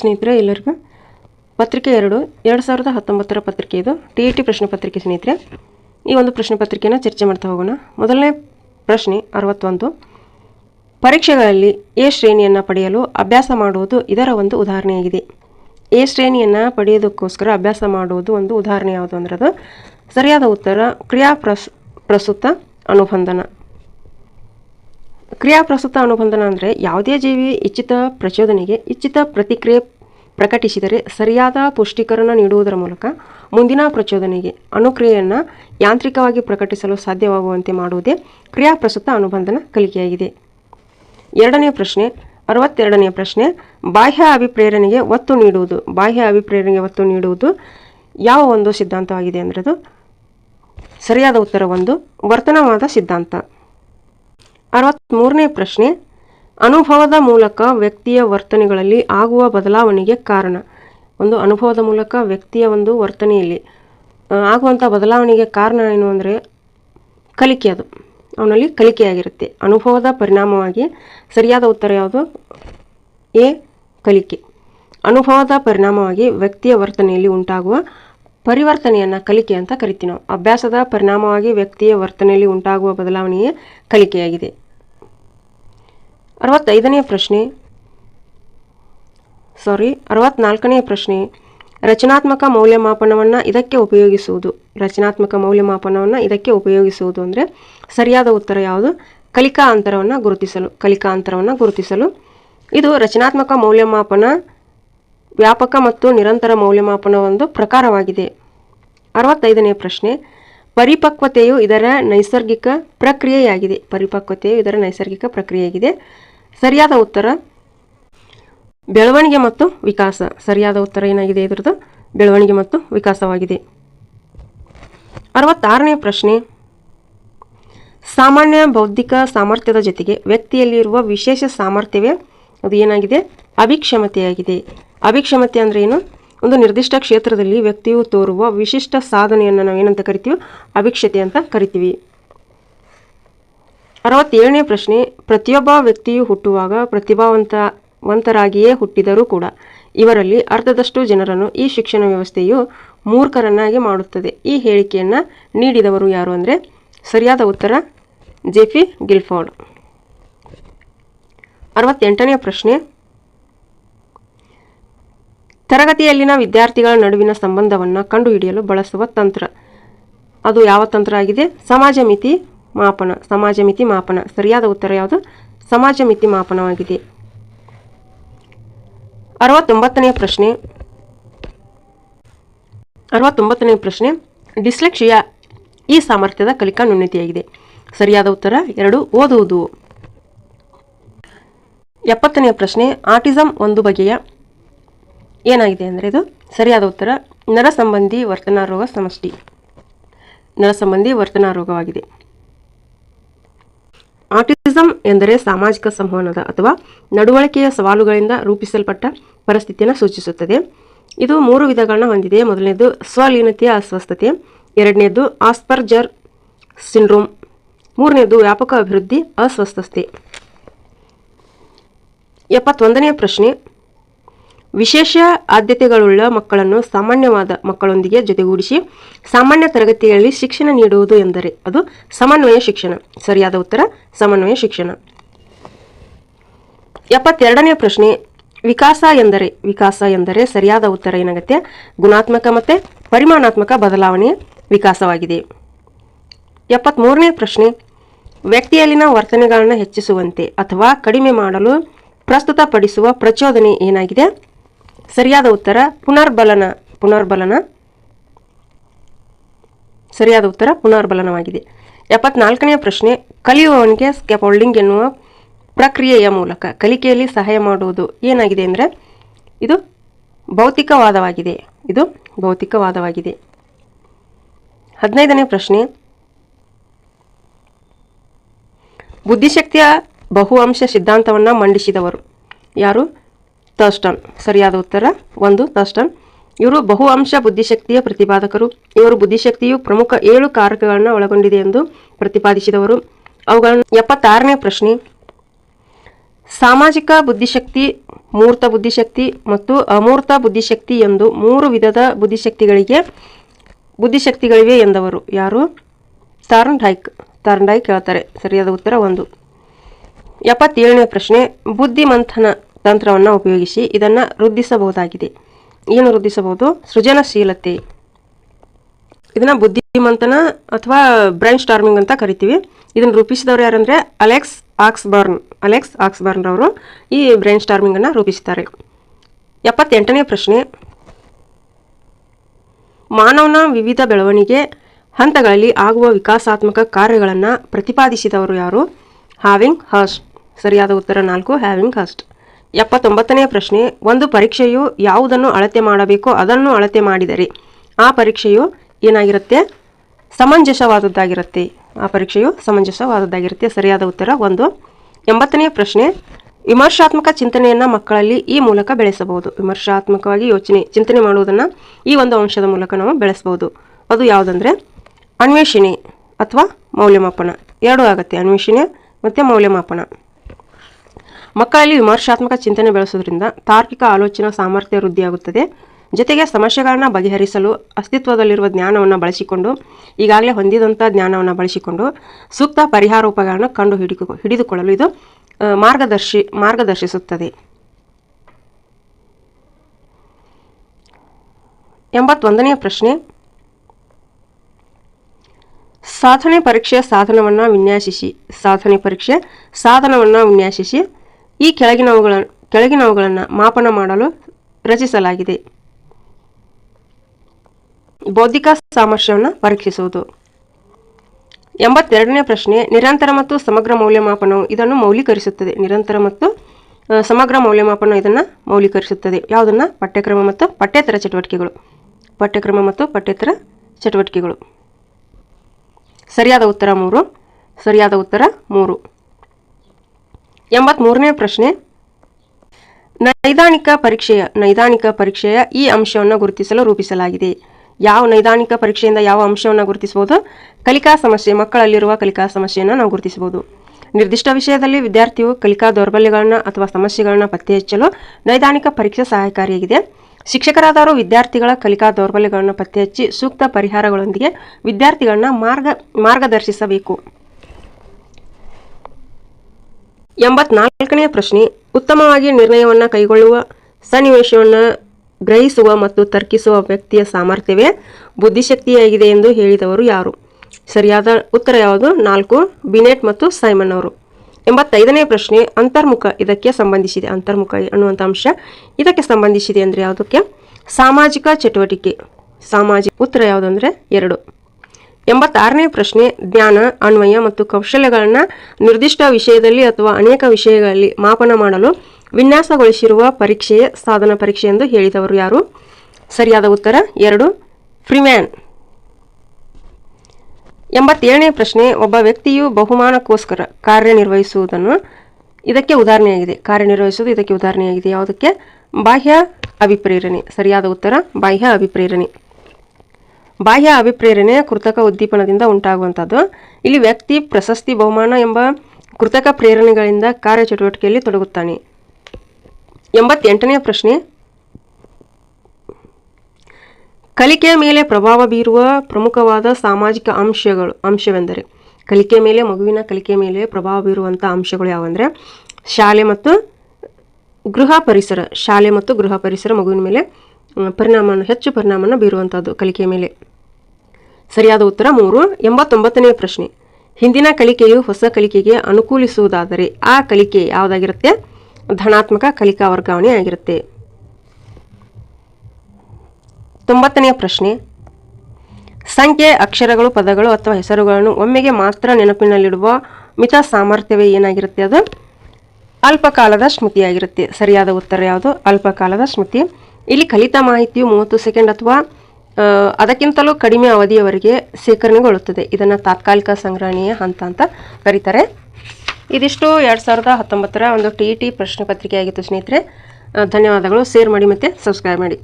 ಸ್ನೇಹಿತರೆ, ಎಲ್ಲರಿಗೂ ಪತ್ರಿಕೆ ಎರಡು ಎರಡು ಸಾವಿರದ ಹತ್ತೊಂಬತ್ತರ ಪತ್ರಿಕೆ ಇದು. ಟಿ ಟಿ ಪ್ರಶ್ನೆ ಪತ್ರಿಕೆ ಸ್ನೇಹಿತರೆ. ಈ ಒಂದು ಪ್ರಶ್ನೆ ಪತ್ರಿಕೆಯನ್ನು ಚರ್ಚೆ ಮಾಡ್ತಾ ಹೋಗೋಣ. ಮೊದಲನೇ ಪ್ರಶ್ನೆ, ಅರವತ್ತೊಂದು. ಪರೀಕ್ಷೆಗಳಲ್ಲಿ ಎ ಶ್ರೇಣಿಯನ್ನು ಪಡೆಯಲು ಅಭ್ಯಾಸ ಮಾಡುವುದು ಇದರ ಒಂದು ಉದಾಹರಣೆಯಾಗಿದೆ. ಎ ಶ್ರೇಣಿಯನ್ನು ಪಡೆಯೋದಕ್ಕೋಸ್ಕರ ಅಭ್ಯಾಸ ಮಾಡುವುದು ಒಂದು ಉದಾಹರಣೆ ಯಾವುದು ಅಂದ್ರೆ ಅದು ಸರಿಯಾದ ಉತ್ತರ ಕ್ರಿಯಾ ಪ್ರಸ್ ಪ್ರಸ್ತುತ ಅನುಬಂಧನ. ಕ್ರಿಯಾ ಪ್ರಸ್ತುತ ಅನುಬಂಧನ ಅಂದರೆ ಯಾವುದೇ ಜೀವಿ ಇಚ್ಛಿತ ಪ್ರಚೋದನೆಗೆ ಇಚ್ಛಿತ ಪ್ರತಿಕ್ರಿಯೆ ಪ್ರಕಟಿಸಿದರೆ ಸರಿಯಾದ ಪುಷ್ಟೀಕರಣ ನೀಡುವುದರ ಮೂಲಕ ಮುಂದಿನ ಪ್ರಚೋದನೆಗೆ ಅನುಕ್ರಿಯೆಯನ್ನು ಯಾಂತ್ರಿಕವಾಗಿ ಪ್ರಕಟಿಸಲು ಸಾಧ್ಯವಾಗುವಂತೆ ಮಾಡುವುದೇ ಕ್ರಿಯಾ ಪ್ರಸ್ತುತ ಅನುಬಂಧನ ಕಲಿಕೆಯಾಗಿದೆ. ಎರಡನೇ ಪ್ರಶ್ನೆ ಅರವತ್ತೆರಡನೆಯ ಪ್ರಶ್ನೆ, ಬಾಹ್ಯ ಅಭಿಪ್ರೇರಣೆಗೆ ಒತ್ತು ನೀಡುವುದು, ಬಾಹ್ಯ ಅಭಿಪ್ರೇರಣೆಗೆ ಒತ್ತು ನೀಡುವುದು ಯಾವ ಒಂದು ಸಿದ್ಧಾಂತವಾಗಿದೆ ಅಂದರೆ ಅದು ಸರಿಯಾದ ಉತ್ತರ ಒಂದು ವರ್ತನವಾದ ಸಿದ್ಧಾಂತ. ಅರವತ್ತ್ಮೂರನೇ ಪ್ರಶ್ನೆ, ಅನುಭವದ ಮೂಲಕ ವ್ಯಕ್ತಿಯ ವರ್ತನೆಗಳಲ್ಲಿ ಆಗುವ ಬದಲಾವಣೆಗೆ ಕಾರಣ. ಒಂದು, ಅನುಭವದ ಮೂಲಕ ವ್ಯಕ್ತಿಯ ಒಂದು ವರ್ತನೆಯಲ್ಲಿ ಆಗುವಂಥ ಬದಲಾವಣೆಗೆ ಕಾರಣ ಏನು ಅಂದರೆ ಕಲಿಕೆ ಅದು. ಅವನಲ್ಲಿ ಕಲಿಕೆಯಾಗಿರುತ್ತೆ ಅನುಭವದ ಪರಿಣಾಮವಾಗಿ ಸರಿಯಾದ ಉತ್ತರ ಯಾವುದು? ಎ, ಕಲಿಕೆ. ಅನುಭವದ ಪರಿಣಾಮವಾಗಿ ವ್ಯಕ್ತಿಯ ವರ್ತನೆಯಲ್ಲಿ ಉಂಟಾಗುವ ಪರಿವರ್ತನೆಯನ್ನು ಕಲಿಕೆ ಅಂತ ಕರಿತೀವಿ ನಾವು. ಅಭ್ಯಾಸದ ಪರಿಣಾಮವಾಗಿ ವ್ಯಕ್ತಿಯ ವರ್ತನೆಯಲ್ಲಿ ಉಂಟಾಗುವ ಬದಲಾವಣೆಯೇ ಕಲಿಕೆಯಾಗಿದೆ. ಅರವತ್ತೈದನೇ ಪ್ರಶ್ನೆ. ಸಾರಿ ಅರವತ್ನಾಲ್ಕನೆಯ ಪ್ರಶ್ನೆ. ರಚನಾತ್ಮಕ ಮೌಲ್ಯಮಾಪನವನ್ನು ಇದಕ್ಕೆ ಉಪಯೋಗಿಸುವುದು. ರಚನಾತ್ಮಕ ಮೌಲ್ಯಮಾಪನವನ್ನು ಇದಕ್ಕೆ ಉಪಯೋಗಿಸುವುದು ಅಂದರೆ ಸರಿಯಾದ ಉತ್ತರ ಯಾವುದು? ಕಲಿಕಾ ಅಂತರವನ್ನು ಗುರುತಿಸಲು, ಕಲಿಕಾ ಅಂತರವನ್ನು ಗುರುತಿಸಲು. ಇದು ರಚನಾತ್ಮಕ ಮೌಲ್ಯಮಾಪನ, ವ್ಯಾಪಕ ಮತ್ತು ನಿರಂತರ ಮೌಲ್ಯಮಾಪನ ಒಂದು ಪ್ರಕಾರವಾಗಿದೆ. ಅರವತ್ತೈದನೇ ಪ್ರಶ್ನೆ. ಪರಿಪಕ್ವತೆಯು ಇದರ ನೈಸರ್ಗಿಕ ಪ್ರಕ್ರಿಯೆಯಾಗಿದೆ. ಪರಿಪಕ್ವತೆಯು ಇದರ ನೈಸರ್ಗಿಕ ಪ್ರಕ್ರಿಯೆಯಾಗಿದೆ. ಸರಿಯಾದ ಉತ್ತರ? ಬೆಳವಣಿಗೆ ಮತ್ತು ವಿಕಾಸ. ಸರಿಯಾದ ಉತ್ತರ ಏನಾಗಿದೆ ಇದರದ್ದು? ಬೆಳವಣಿಗೆ ಮತ್ತು ವಿಕಾಸವಾಗಿದೆ. ಅರವತ್ತಾರನೇ ಪ್ರಶ್ನೆ. ಸಾಮಾನ್ಯ ಬೌದ್ಧಿಕ ಸಾಮರ್ಥ್ಯದ ಜೊತೆಗೆ ವ್ಯಕ್ತಿಯಲ್ಲಿರುವ ವಿಶೇಷ ಸಾಮರ್ಥ್ಯವೇ? ಅದು ಏನಾಗಿದೆ? ಅಭಿಕ್ಷಮತೆಯಾಗಿದೆ ಅಭಿಕ್ಷಮತೆ ಅಂದರೆ ಏನು? ಒಂದು ನಿರ್ದಿಷ್ಟ ಕ್ಷೇತ್ರದಲ್ಲಿ ವ್ಯಕ್ತಿಯು ತೋರುವ ವಿಶಿಷ್ಟ ಸಾಧನೆಯನ್ನು ನಾವು ಏನಂತ ಕರಿತೀವಿ? ಅಭಿಕ್ಷತೆ ಅಂತ ಕರಿತೀವಿ. ಅರವತ್ತೇಳನೇ ಪ್ರಶ್ನೆ, ಪ್ರತಿಯೊಬ್ಬ ವ್ಯಕ್ತಿಯು ಹುಟ್ಟುವಾಗ ಪ್ರತಿಭಾವಂತ, ವಂತರಾಗಿಯೇ ಹುಟ್ಟಿದರೂ ಕೂಡ ಇವರಲ್ಲಿ ಅರ್ಧದಷ್ಟು ಜನರನ್ನು ಈ ಶಿಕ್ಷಣ ವ್ಯವಸ್ಥೆಯು ಮೂರ್ಖರನ್ನಾಗಿ ಮಾಡುತ್ತದೆ. ಈ ಹೇಳಿಕೆಯನ್ನು ನೀಡಿದವರು ಯಾರು ಅಂದರೆ ಸರಿಯಾದ ಉತ್ತರ, ಜೆಫಿ ಗಿಲ್ಫೋರ್ಡ್. ಅರವತ್ತೆಂಟನೇ ಪ್ರಶ್ನೆ. ತರಗತಿಯಲ್ಲಿನ ವಿದ್ಯಾರ್ಥಿಗಳ ನಡುವಿನ ಸಂಬಂಧವನ್ನು ಕಂಡುಹಿಡಿಯಲು ಬಳಸುವ ತಂತ್ರ. ಅದು ಯಾವ ತಂತ್ರ ಆಗಿದೆ? ಸಮಾಜ ಮಿತಿ ಮಾಪನ ಸಮಾಜ ಮಿತಿ ಮಾಪನ. ಸರಿಯಾದ ಉತ್ತರ ಯಾವುದು? ಸಮಾಜ ಮಿತಿ ಮಾಪನವಾಗಿದೆ. ಅರವತ್ತೊಂಬತ್ತನೇ ಪ್ರಶ್ನೆ. ಅರವತ್ತೊಂಬತ್ತನೇ ಪ್ರಶ್ನೆ. ಡಿಸ್ಲೆಕ್ಷಿಯಾ ಈ ಸಾಮರ್ಥ್ಯದ ಕಲಿಕಾ ನ್ಯೂನತೆಯಾಗಿದೆ. ಸರಿಯಾದ ಉತ್ತರ? ಎರಡು, ಓದುವುದು. ಎಪ್ಪತ್ತನೆಯ ಪ್ರಶ್ನೆ. ಆಟಿಸಮ್ ಒಂದು ಬಗೆಯ ಏನಾಗಿದೆ ಅಂದರೆ ಇದು? ಸರಿಯಾದ ಉತ್ತರ. ನರಸಂಬಂಧಿ ವರ್ತನಾ ರೋಗ ಸಮಷ್ಟಿ. ನರ ಸಂಬಂಧಿ ಆಟಿಸಮ್ ಎಂದರೆ ಸಾಮಾಜಿಕ ಸಂವಹನದ ಅಥವಾ ನಡವಳಿಕೆಯ ಸವಾಲುಗಳಿಂದ ರೂಪಿಸಲ್ಪಟ್ಟ ಪರಿಸ್ಥಿತಿಯನ್ನು ಸೂಚಿಸುತ್ತದೆ. ಇದು ಮೂರು ವಿಧಗಳನ್ನ ಹೊಂದಿದೆ. ಮೊದಲನೇದು ಸ್ವಲೀನತೆಯ ಅಸ್ವಸ್ಥತೆ. ಎರಡನೇದು ಆಸ್ಪರ್ಜರ್ ಸಿಂಡ್ರೋಮ್. ಮೂರನೇದು ವ್ಯಾಪಕ ಅಭಿವೃದ್ಧಿ, ಅಸ್ವಸ್ಥತೆ. ಎಪ್ಪತ್ತೊಂದನೆಯ ಪ್ರಶ್ನೆ. ವಿಶೇಷ ಆದ್ಯತೆಗಳುಳ್ಳ ಮಕ್ಕಳನ್ನು ಸಾಮಾನ್ಯವಾದ ಮಕ್ಕಳೊಂದಿಗೆ ಜೊತೆಗೂಡಿಸಿ ಸಾಮಾನ್ಯ ತರಗತಿಯಲ್ಲಿ ಶಿಕ್ಷಣ ನೀಡುವುದು ಎಂದರೆ ಅದು ಸಮನ್ವಯ ಶಿಕ್ಷಣ. ಸರಿಯಾದ ಉತ್ತರ, ಸಮನ್ವಯ ಶಿಕ್ಷಣ. ಎಪ್ಪತ್ತೆರಡನೇ ಪ್ರಶ್ನೆ, ವಿಕಾಸ ಎಂದರೆ ವಿಕಾಸ ಎಂದರೆ ಸರಿಯಾದ ಉತ್ತರ ಏನಾಗುತ್ತೆ? ಗುಣಾತ್ಮಕ ಮತ್ತು ಪರಿಮಾಣಾತ್ಮಕ ಬದಲಾವಣೆ ವಿಕಾಸವಾಗಿದೆ. ಎಪ್ಪತ್ತ್ಮೂರನೇ ಪ್ರಶ್ನೆ, ವ್ಯಕ್ತಿಯಲ್ಲಿನ ವರ್ತನೆಗಳನ್ನು ಹೆಚ್ಚಿಸುವಂತೆ ಅಥವಾ ಕಡಿಮೆ ಮಾಡಲು ಪ್ರಸ್ತುತಪಡಿಸುವ ಪ್ರಚೋದನೆ ಏನಾಗಿದೆ? ಸರಿಯಾದ ಉತ್ತರ ಪುನರ್ಬಲನ ಪುನರ್ಬಲನ. ಸರಿಯಾದ ಉತ್ತರ ಪುನರ್ಬಲನವಾಗಿದೆ. ಎಪ್ಪತ್ನಾಲ್ಕನೆಯ ಪ್ರಶ್ನೆ, ಕಲಿಯುವವನಿಗೆ ಸ್ಕ್ಯಾಫೋಲ್ಡಿಂಗ್ ಎನ್ನುವ ಪ್ರಕ್ರಿಯೆಯ ಮೂಲಕ ಕಲಿಕೆಯಲ್ಲಿ ಸಹಾಯ ಮಾಡುವುದು ಏನಾಗಿದೆ ಅಂದರೆ, ಇದು ಭೌತಿಕವಾದವಾಗಿದೆ. ಇದು ಭೌತಿಕವಾದವಾಗಿದೆ. ಹದಿನೈದನೇ ಪ್ರಶ್ನೆ, ಬುದ್ಧಿಶಕ್ತಿಯ ಬಹುಅಂಶ ಸಿದ್ಧಾಂತವನ್ನು ಮಂಡಿಸಿದವರು ಯಾರು? ಥರ್ಸ್ಟನ್ ಸರಿಯಾದ ಉತ್ತರ? ಒಂದು ಥರ್ಸ್ಟನ್ ಇವರು ಬಹು ಅಂಶ ಬುದ್ಧಿಶಕ್ತಿಯ ಪ್ರತಿಪಾದಕರು. ಇವರು ಬುದ್ಧಿಶಕ್ತಿಯು ಪ್ರಮುಖ ಏಳು ಕಾರಕಗಳನ್ನು ಒಳಗೊಂಡಿದೆ ಎಂದು ಪ್ರತಿಪಾದಿಸಿದವರು. ಅವುಗಳನ್ನು ಎಪ್ಪತ್ತಾರನೇ ಪ್ರಶ್ನೆ. ಸಾಮಾಜಿಕ ಬುದ್ಧಿಶಕ್ತಿ, ಮೂರ್ತ ಬುದ್ಧಿಶಕ್ತಿ ಮತ್ತು ಅಮೂರ್ತ ಬುದ್ಧಿಶಕ್ತಿ ಎಂದು ಮೂರು ವಿಧದ ಬುದ್ಧಿಶಕ್ತಿಗಳಿಗೆ ಬುದ್ಧಿಶಕ್ತಿಗಳಿವೆ ಎಂದವರು. ಯಾರು? ತಾರನ್ ಡೈಕ್ ತಾರ್ನ್ ಡೈಕ್ ಹೇಳ್ತಾರೆ. ಸರಿಯಾದ ಉತ್ತರ ಒಂದು. ಎಪ್ಪತ್ತೇಳನೇ ಪ್ರಶ್ನೆ. ಬುದ್ಧಿಮಂಥನ ತಂತ್ರವನ್ನು ಉಪಯೋಗಿಸಿ ಇದನ್ನು ವೃದ್ಧಿಸಬಹುದಾಗಿದೆ. ಏನು ವೃದ್ಧಿಸಬಹುದು? ಸೃಜನಶೀಲತೆ. ಇದನ್ನು ಬುದ್ಧಿಮಂತನ ಅಥವಾ ಬ್ರೈನ್ ಸ್ಟಾರ್ಮಿಂಗ್ ಅಂತ ಕರಿತೀವಿ. ಇದನ್ನು ರೂಪಿಸಿದವರು ಯಾರಂದರೆ ಅಲೆಕ್ಸ್ ಆಕ್ಸ್ಬರ್ನ್ ಅಲೆಕ್ಸ್ ಆಕ್ಸ್ಬರ್ನ್ ಅವರು ಈ ಬ್ರೈನ್ ಸ್ಟಾರ್ಮಿಂಗ್ ಅನ್ನು ರೂಪಿಸಿದ್ದಾರೆ ಎಪ್ಪತ್ತೆಂಟನೇ ಪ್ರಶ್ನೆ. ಮಾನವನ ವಿವಿಧ ಬೆಳವಣಿಗೆ ಹಂತಗಳಲ್ಲಿ ಆಗುವ ವಿಕಾಸಾತ್ಮಕ ಕಾರ್ಯಗಳನ್ನು ಪ್ರತಿಪಾದಿಸಿದವರು ಯಾರು? ಹ್ಯಾವಿಂಗ್ ಹಸ್ಟ್ ಸರಿಯಾದ ಉತ್ತರ ನಾಲ್ಕು, ಹ್ಯಾವಿಂಗ್ ಹಸ್ಟ್ ಎಪ್ಪತ್ತೊಂಬತ್ತನೇ ಪ್ರಶ್ನೆ, ಒಂದು ಪರೀಕ್ಷೆಯು ಯಾವುದನ್ನು ಅಳತೆ ಮಾಡಬೇಕೋ ಅದನ್ನು ಅಳತೆ ಮಾಡಿದರೆ, ಆ ಪರೀಕ್ಷೆಯು ಏನಾಗಿರುತ್ತೆ? ಸಮಂಜಸವಾದದ್ದಾಗಿರುತ್ತೆ. ಆ ಪರೀಕ್ಷೆಯು ಸಮಂಜಸವಾದದ್ದಾಗಿರುತ್ತೆ. ಸರಿಯಾದ ಉತ್ತರ ಒಂದು. ಎಂಬತ್ತನೇ ಪ್ರಶ್ನೆ, ವಿಮರ್ಶಾತ್ಮಕ ಚಿಂತನೆಯನ್ನು ಮಕ್ಕಳಲ್ಲಿ ಈ ಮೂಲಕ ಬೆಳೆಸಬಹುದು. ವಿಮರ್ಶಾತ್ಮಕವಾಗಿ ಯೋಚನೆ, ಚಿಂತನೆ ಮಾಡುವುದನ್ನು ಈ ಒಂದು ಅಂಶದ ಮೂಲಕ ನಾವು ಬೆಳೆಸಬಹುದು. ಅದು ಯಾವುದಂದರೆ, ಅನ್ವೇಷಣೆ ಅಥವಾ ಮೌಲ್ಯಮಾಪನ. ಎರಡೂ ಆಗುತ್ತೆ, ಅನ್ವೇಷಣೆ ಮತ್ತು ಮೌಲ್ಯಮಾಪನ. ಮಕ್ಕಳಲ್ಲಿ ವಿಮರ್ಶಾತ್ಮಕ ಚಿಂತನೆ ಬೆಳೆಸೋದ್ರಿಂದ ತಾರ್ಕಿಕ ಆಲೋಚನಾ ಸಾಮರ್ಥ್ಯ ವೃದ್ಧಿಯಾಗುತ್ತದೆ ಜೊತೆಗೆ ಸಮಸ್ಯೆಗಳನ್ನು ಬಗೆಹರಿಸಲು ಅಸ್ತಿತ್ವದಲ್ಲಿರುವ ಜ್ಞಾನವನ್ನು ಬಳಸಿಕೊಂಡು, ಈಗಾಗಲೇ ಹೊಂದಿದಂಥ ಜ್ಞಾನವನ್ನು ಬಳಸಿಕೊಂಡು ಸೂಕ್ತ ಪರಿಹಾರೋಪಗಳನ್ನು ಕಂಡು ಹಿಡಿದು ಹಿಡಿದುಕೊಳ್ಳಲು ಇದು ಮಾರ್ಗದರ್ಶಿ, ಮಾರ್ಗದರ್ಶಿಸುತ್ತದೆ. ಎಂಬತ್ತೊಂದನೆಯ ಪ್ರಶ್ನೆ. ಸಾಧನೆ ಪರೀಕ್ಷೆಯ ಸಾಧನವನ್ನು ವಿನ್ಯಾಸಿಸಿ, ಸಾಧನೆ ಪರೀಕ್ಷೆ ಸಾಧನವನ್ನು ವಿನ್ಯಾಸಿಸಿ. ಈ ಕೆಳಗಿನವುಗಳ ಕೆಳಗಿನವುಗಳನ್ನು ಮಾಪನ ಮಾಡಲು ರಚಿಸಲಾಗಿದೆ. ಬೌದ್ಧಿಕ ಸಾಮರ್ಥ್ಯವನ್ನು ಪರೀಕ್ಷಿಸುವುದು. ಎಂಬತ್ತೆರಡನೇ ಪ್ರಶ್ನೆ, ನಿರಂತರ ಮತ್ತು ಸಮಗ್ರ ಮೌಲ್ಯಮಾಪನವು ಇದನ್ನು ಮೌಲ್ಯೀಕರಿಸುತ್ತದೆ. ನಿರಂತರ ಮತ್ತು ಸಮಗ್ರ ಮೌಲ್ಯಮಾಪನ ಇದನ್ನು ಮೌಲ್ಯೀಕರಿಸುತ್ತದೆ. ಯಾವುದನ್ನು? ಪಠ್ಯಕ್ರಮ ಮತ್ತು ಪಠ್ಯೇತರ ಚಟುವಟಿಕೆಗಳು. ಪಠ್ಯಕ್ರಮ ಮತ್ತು ಪಠ್ಯೇತರ ಚಟುವಟಿಕೆಗಳು. ಸರಿಯಾದ ಉತ್ತರ ಮೂರು. ಸರಿಯಾದ ಉತ್ತರ ಮೂರು. ಎಂಬತ್ಮೂರನೇ ಪ್ರಶ್ನೆ. ನೈದಾನಿಕ ಪರೀಕ್ಷೆಯ ನೈದಾನಿಕ ಪರೀಕ್ಷೆಯ ಈ ಅಂಶವನ್ನು ಗುರುತಿಸಲು ರೂಪಿಸಲಾಗಿದೆ. ಯಾವ ನೈದಾನಿಕ ಪರೀಕ್ಷೆಯಿಂದ ಯಾವ ಅಂಶವನ್ನು ಗುರುತಿಸಬಹುದು? ಕಲಿಕಾ ಸಮಸ್ಯೆ, ಮಕ್ಕಳಲ್ಲಿರುವ ಕಲಿಕಾ ಸಮಸ್ಯೆಯನ್ನು ನಾವು ಗುರುತಿಸಬಹುದು. ನಿರ್ದಿಷ್ಟ ವಿಷಯದಲ್ಲಿ ವಿದ್ಯಾರ್ಥಿಯು ಕಲಿಕಾ ದೌರ್ಬಲ್ಯಗಳನ್ನು ಅಥವಾ ಸಮಸ್ಯೆಗಳನ್ನು ಪತ್ತೆ ಹಚ್ಚಲು ನೈದಾನಿಕ ಪರೀಕ್ಷೆ ಸಹಾಯಕಾರಿಯಾಗಿದೆ ಶಿಕ್ಷಕರಾದವರು ವಿದ್ಯಾರ್ಥಿಗಳ ಕಲಿಕಾ ದೌರ್ಬಲ್ಯಗಳನ್ನು ಪತ್ತೆ ಹಚ್ಚಿ ಸೂಕ್ತ ಪರಿಹಾರಗಳೊಂದಿಗೆ ವಿದ್ಯಾರ್ಥಿಗಳನ್ನ ಮಾರ್ಗ, ಮಾರ್ಗದರ್ಶಿಸಬೇಕು. ಎಂಬತ್ನಾಲ್ಕನೆಯ ಪ್ರಶ್ನೆ, ಉತ್ತಮವಾಗಿ ನಿರ್ಣಯವನ್ನು ಕೈಗೊಳ್ಳುವ, ಸನ್ನಿವೇಶವನ್ನು ಗ್ರಹಿಸುವ ಮತ್ತು ತರ್ಕಿಸುವ ವ್ಯಕ್ತಿಯ ಸಾಮರ್ಥ್ಯವೇ ಬುದ್ಧಿಶಕ್ತಿಯಾಗಿದೆ ಎಂದು ಹೇಳಿದವರು ಯಾರು? ಸರಿಯಾದ ಉತ್ತರ ಯಾವುದು? ನಾಲ್ಕು, ಬಿನೆಟ್ ಮತ್ತು ಸೈಮನ್ ಅವರು. ಎಂಬತ್ತೈದನೇ ಪ್ರಶ್ನೆ, ಅಂತರ್ಮುಖ ಇದಕ್ಕೆ ಸಂಬಂಧಿಸಿದೆ. ಅಂತರ್ಮುಖ ಅನ್ನುವಂಥ ಅಂಶ ಇದಕ್ಕೆ ಸಂಬಂಧಿಸಿದೆ ಅಂದರೆ ಯಾವುದಕ್ಕೆ? ಸಾಮಾಜಿಕ ಚಟುವಟಿಕೆ. ಸಾಮಾಜಿಕ ಉತ್ತರ ಯಾವುದಂದ್ರೆ ಎರಡು. ಎಂಬತ್ತಾರನೇ ಪ್ರಶ್ನೆ ಜ್ಞಾನ ಅನ್ವಯ ಮತ್ತು ಕೌಶಲ್ಯಗಳನ್ನು ನಿರ್ದಿಷ್ಟ ವಿಷಯದಲ್ಲಿ ಅಥವಾ ಅನೇಕ ವಿಷಯಗಳಲ್ಲಿ ಮಾಪನ ಮಾಡಲು ವಿನ್ಯಾಸಗೊಳಿಸಿರುವ ಪರೀಕ್ಷೆಯ ಸಾಧನ ಪರೀಕ್ಷೆ ಎಂದು ಹೇಳಿದವರು ಯಾರು? ಸರಿಯಾದ ಉತ್ತರ, ಎರಡು, ಫ್ರಿಮ್ಯಾನ್. ಎಂಬತ್ತೇಳನೇ ಪ್ರಶ್ನೆ, ಒಬ್ಬ ವ್ಯಕ್ತಿಯು ಬಹುಮಾನಕ್ಕೋಸ್ಕರ ಕಾರ್ಯನಿರ್ವಹಿಸುವುದನ್ನು ಇದಕ್ಕೆ ಉದಾಹರಣೆಯಾಗಿದೆ. ಕಾರ್ಯನಿರ್ವಹಿಸುವುದು ಇದಕ್ಕೆ ಉದಾಹರಣೆಯಾಗಿದೆ. ಯಾವುದಕ್ಕೆ? ಬಾಹ್ಯ ಅಭಿಪ್ರೇರಣೆ. ಸರಿಯಾದ ಉತ್ತರ, ಬಾಹ್ಯ ಅಭಿಪ್ರೇರಣೆ. ಬಾಹ್ಯ ಅಭಿಪ್ರೇರಣೆ ಕೃತಕ ಉದ್ದೀಪನದಿಂದ ಉಂಟಾಗುವಂಥದ್ದು. ಇಲ್ಲಿ ವ್ಯಕ್ತಿ ಪ್ರಶಸ್ತಿ ಬಹುಮಾನ ಎಂಬ ಕೃತಕ ಪ್ರೇರಣೆಗಳಿಂದ ಕಾರ್ಯಚಟುವಟಿಕೆಯಲ್ಲಿ ತೊಡಗುತ್ತಾನೆ. ಎಂಬತ್ತೆಂಟನೆಯ ಪ್ರಶ್ನೆ. ಕಲಿಕೆಯ ಮೇಲೆ ಪ್ರಭಾವ ಬೀರುವ ಪ್ರಮುಖವಾದ ಸಾಮಾಜಿಕ ಅಂಶಗಳು, ಅಂಶವೆಂದರೆ ಕಲಿಕೆ ಮೇಲೆ, ಮಗುವಿನ ಕಲಿಕೆ ಮೇಲೆ ಪ್ರಭಾವ ಬೀರುವಂಥ ಅಂಶಗಳು ಯಾವಂದರೆ ಶಾಲೆ ಮತ್ತು ಗೃಹ ಪರಿಸರ, ಶಾಲೆ ಮತ್ತು ಗೃಹ ಪರಿಸರ ಮಗುವಿನ ಮೇಲೆ ಪರಿಣಾಮವನ್ನು ಹೆಚ್ಚು ಪರಿಣಾಮವನ್ನು ಬೀರುವಂಥದ್ದು ಕಲಿಕೆ ಮೇಲೆ. ಸರಿಯಾದ ಉತ್ತರ ಮೂರು, ಎಂಬತ್ತೊಂಬತ್ತನೇ ಪ್ರಶ್ನೆ. ಹಿಂದಿನ ಕಲಿಕೆಯು ಹೊಸ ಕಲಿಕೆಗೆ ಅನುಕೂಲಿಸುವುದಾದರೆ ಆ ಕಲಿಕೆ ಯಾವುದಾಗಿರುತ್ತೆ? ಧನಾತ್ಮಕ ಕಲಿಕಾ ವರ್ಗಾವಣೆ ಆಗಿರುತ್ತೆ. ತೊಂಬತ್ತನೆಯ ಪ್ರಶ್ನೆ. ಸಂಖ್ಯೆ, ಅಕ್ಷರಗಳು, ಪದಗಳು ಅಥವಾ ಹೆಸರುಗಳನ್ನು ಒಮ್ಮೆಗೆ ಮಾತ್ರ ನೆನಪಿನಲ್ಲಿಡುವ ಮಿತ ಸಾಮರ್ಥ್ಯವೇ ಏನಾಗಿರುತ್ತೆ ಅದು? ಅಲ್ಪಕಾಲದ ಸ್ಮೃತಿಯಾಗಿರುತ್ತೆ. ಸರಿಯಾದ ಉತ್ತರ ಯಾವುದು? ಅಲ್ಪಕಾಲದ ಸ್ಮೃತಿ. ಇಲ್ಲಿ ಕಲಿತ ಮಾಹಿತಿಯು ಮೂವತ್ತು ಸೆಕೆಂಡ್ ಅಥವಾ ಅದಕ್ಕಿಂತಲೂ ಕಡಿಮೆ ಅವಧಿಯವರೆಗೆ ಸೇಕರಣೆಗೊಳ್ಳುತ್ತದೆ ಇದನ್ನು ತಾತ್ಕಾಲಿಕ ಸಂಗ್ರಹಣೆಯ ಹಂತ ಅಂತ ಕರೀತಾರೆ. ಇದಿಷ್ಟು ಎರಡು ಸಾವಿರದ ಹತ್ತೊಂಬತ್ತರ ಒಂದು ಟಿ ಇ ಟಿ ಪ್ರಶ್ನೆ ಪತ್ರಿಕೆ ಆಗಿತ್ತು ಸ್ನೇಹಿತರೆ ಧನ್ಯವಾದಗಳು. ಶೇರ್ ಮಾಡಿ ಮತ್ತು ಸಬ್ಸ್ಕ್ರೈಬ್ ಮಾಡಿ.